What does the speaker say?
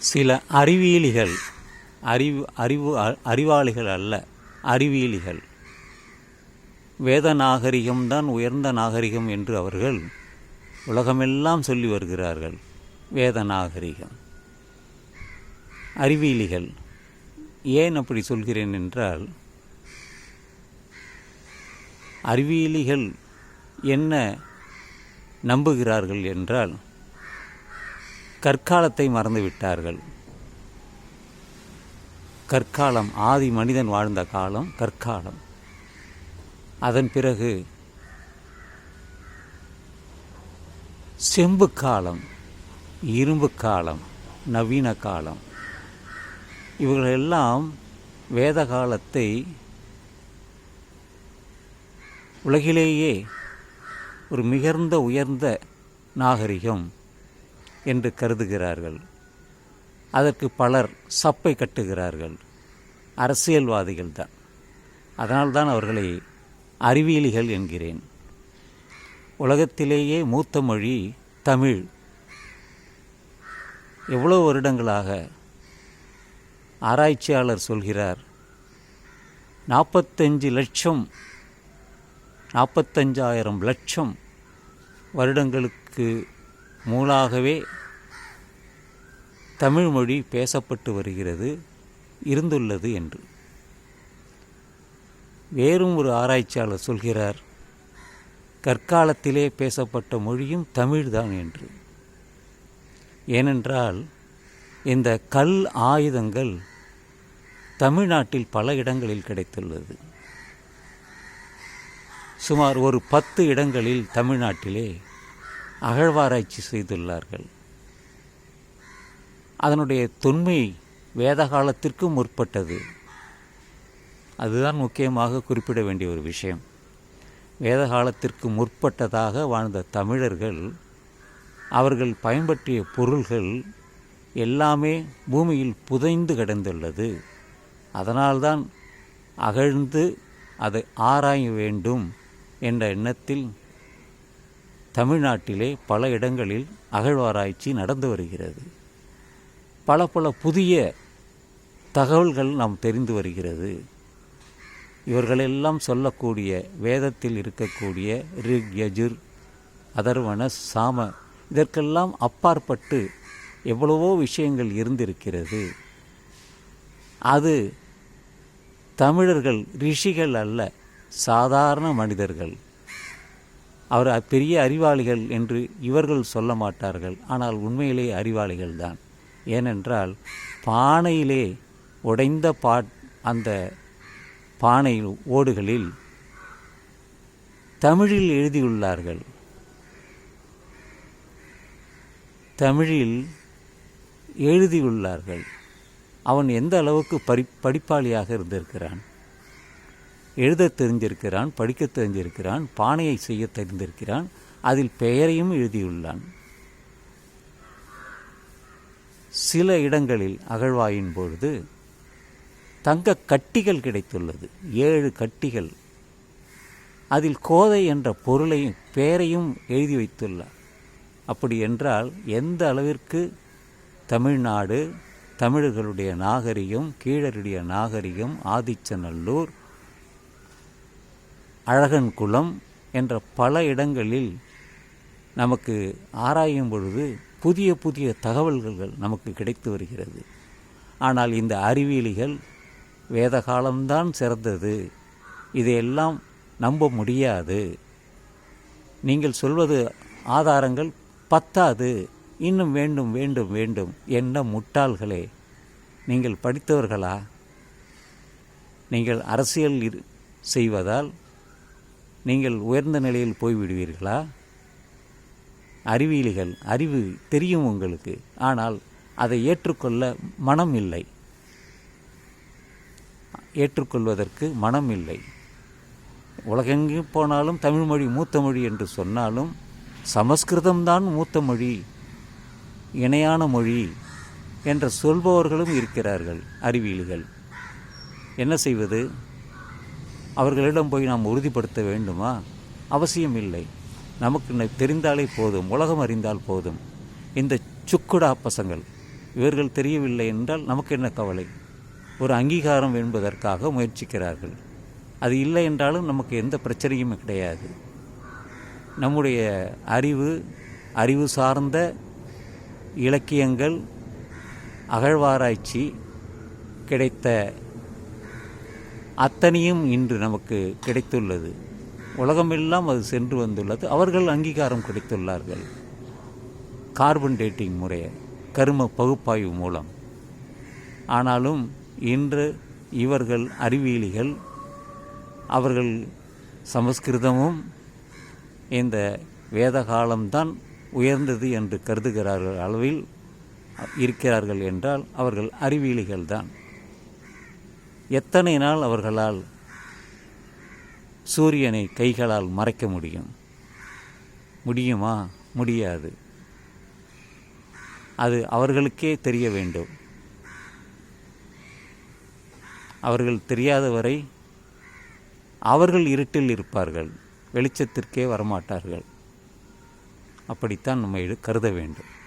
சில அறிவியலிகள் அறிவு அறிவு அறிவாளிகள் அல்ல அறிவியலிகள். வேத நாகரிகம்தான் உயர்ந்த நாகரிகம் என்று அவர்கள் உலகமெல்லாம் சொல்லி வருகிறார்கள். வேத நாகரிகம். அறிவியலிகள். ஏன் அப்படி சொல்கிறேன் என்றால் அறிவியலிகள் என்ன நம்புகிறார்கள் என்றால் கற்காலத்தை மறந்துவிட்டார்கள் கற்காலம் ஆதி மனிதன் வாழ்ந்த காலம் கற்காலம். அதன் பிறகு செம்பு காலம் இரும்பு காலம் நவீன காலம். இவர்களெல்லாம் வேத காலத்தை உலகிலேயே ஒரு மிகர்ந்த உயர்ந்த நாகரிகம். என்று கருதுகிறார்கள். அதற்கு பலர் சப்பை கட்டுகிறார்கள். அரசியல்வாதிகள் தான். அதனால்தான் அவர்களை அறிவியலிகள் என்கிறேன். உலகத்திலேயே மூத்த மொழி தமிழ். எவ்வளோ வருடங்களாக ஆராய்ச்சியாளர் சொல்கிறார் நாற்பத்தஞ்சு லட்சம் நாற்பத்தஞ்சாயிரம் லட்சம் வருடங்களுக்கு மூலாகவே தமிழ்மொழி பேசப்பட்டு வருகிறது இருந்துள்ளது என்று. வேறும் ஒரு ஆராய்ச்சியாளர் சொல்கிறார் கற்காலத்திலே பேசப்பட்ட மொழியும் தமிழ்தான் என்று. ஏனென்றால் இந்த கல் ஆயுதங்கள் தமிழ்நாட்டில் பல இடங்களில் கிடைத்துள்ளது. சுமார் ஒரு பத்து இடங்களில் தமிழ்நாட்டிலே அகழ்வாராய்ச்சி செய்துள்ளார்கள். அதனுடைய தொன்மை வேத காலத்திற்கு முற்பட்டது. அதுதான் முக்கியமாக குறிப்பிட வேண்டிய ஒரு விஷயம். வேத காலத்திற்கு முற்பட்டதாக வாழ்ந்த தமிழர்கள் அவர்கள் பயன்பற்றிய பொருள்கள் எல்லாமே பூமியில் புதைந்து கிடந்துள்ளது. அதனால்தான் அகழ்ந்து அதை ஆராய வேண்டும் என்ற எண்ணத்தில் தமிழ்நாட்டிலே பல இடங்களில் அகழ்வாராய்ச்சி நடந்து வருகிறது. பல பல புதிய தகவல்கள் நாம் தெரிந்து வருகிறது. இவர்களெல்லாம் சொல்லக்கூடிய வேதத்தில் இருக்கக்கூடிய ரிக் யஜுர் அதர்வன சாம இதற்கெல்லாம் அப்பாற்பட்டு எவ்வளவோ விஷயங்கள் இருந்திருக்கிறது. அது தமிழர்கள் ரிஷிகள் அல்ல சாதாரண மனிதர்கள். அவர் பெரிய அறிவாளிகள் என்று இவர்கள் சொல்ல மாட்டார்கள். ஆனால் உண்மையிலே அறிவாளிகள் தான். ஏனென்றால் பானையிலே உடைந்த பா அந்த பானை ஓடுகளில் தமிழில் எழுதியுள்ளார்கள். தமிழில் எழுதியுள்ளார்கள். அவன் எந்த அளவுக்கு படி படிப்பாளியாக இருந்திருக்கிறான்? எழுத தெரிஞ்சிருக்கிறான் படிக்க தெரிஞ்சிருக்கிறான் பானையை செய்ய தெரிந்திருக்கிறான் அதில் பெயரையும் எழுதியுள்ளான். சில இடங்களில் அகழ்வாயின் பொழுது தங்க கட்டிகள் கிடைத்துள்ளது. ஏழு கட்டிகள். அதில் கோதை என்ற பொருளையும் பெயரையும் எழுதி வைத்துள்ளார். அப்படி என்றால் எந்த அளவிற்கு தமிழ்நாடு தமிழர்களுடைய நாகரிகம் கீழருடைய நாகரிகம் ஆதிச்சநல்லூர் அழகன் குளம் என்ற பல இடங்களில் நமக்கு ஆராயும் பொழுது புதிய புதிய தகவல்கள் நமக்கு கிடைத்து வருகிறது. ஆனால் இந்த அறிவியலிகள் வேத காலம்தான் சிறந்தது. இதையெல்லாம் நம்ப முடியாது. நீங்கள் சொல்வது ஆதாரங்கள் பத்தாது. இன்னும் வேண்டும் வேண்டும் வேண்டும் என்ன முட்டாள்களே. நீங்கள் படித்தவர்களா? நீங்கள் அரசியல் செய்வதால் நீங்கள் உயர்ந்த நிலையில் போய்விடுவீர்களா? அறிவியலிகள் அறிவு தெரியும் உங்களுக்கு. ஆனால் அதை ஏற்றுக்கொள்ள மனம் இல்லை. ஏற்றுக்கொள்வதற்கு மனம் இல்லை. உலகெங்கு போனாலும் தமிழ் மொழி மூத்த மொழி என்று சொன்னாலும் சமஸ்கிருதம்தான் மூத்த மொழி இணையான மொழி என்ற சொல்பவர்களும் இருக்கிறார்கள் அறிவியலிகள் என்ன செய்வது? அவர்களிடம் போய் நாம் உறுதிப்படுத்த வேண்டுமா? அவசியம் இல்லை நமக்கு தெரிந்தாலே போதும். உலகம் அறிந்தால் போதும். இந்த சுக்குடா பசங்கள் இவர்கள் தெரியவில்லை என்றால் நமக்கு என்ன கவலை? ஒரு அங்கீகாரம் என்பதற்காக முயற்சிக்கிறார்கள். அது இல்லை என்றாலும் நமக்கு எந்த பிரச்சனையும் கிடையாது. நம்முடைய அறிவு அறிவு சார்ந்த இலக்கியங்கள் அகழ்வாராய்ச்சி கிடைத்த அத்தனையும் இன்று நமக்கு கிடைத்துள்ளது. உலகமெல்லாம் அது சென்று வந்துள்ளது. அவர்கள் அங்கீகாரம் கிடைத்துள்ளார்கள். கார்பன் டேட்டிங் முறை கரும பகுப்பாய்வு மூலம். ஆனாலும் இன்று இவர்கள் அறிவியலிகள் அவர்கள் சமஸ்கிருதமும் இந்த வேத காலம்தான் உயர்ந்தது என்று கருதுகிறார்கள் அளவில் இருக்கிறார்கள் என்றால் அவர்கள் அறிவியலிகள் தான் எத்தனை நாள் அவர்களால் சூரியனை கைகளால் மறைக்க முடியும்? முடியுமா? முடியாது. அது அவர்களுக்கே தெரிய வேண்டும். அவர்கள் தெரியாதவரை அவர்கள் இருட்டில் இருப்பார்கள். வெளிச்சத்திற்கே வரமாட்டார்கள். அப்படித்தான் நம்ம கருத வேண்டும்.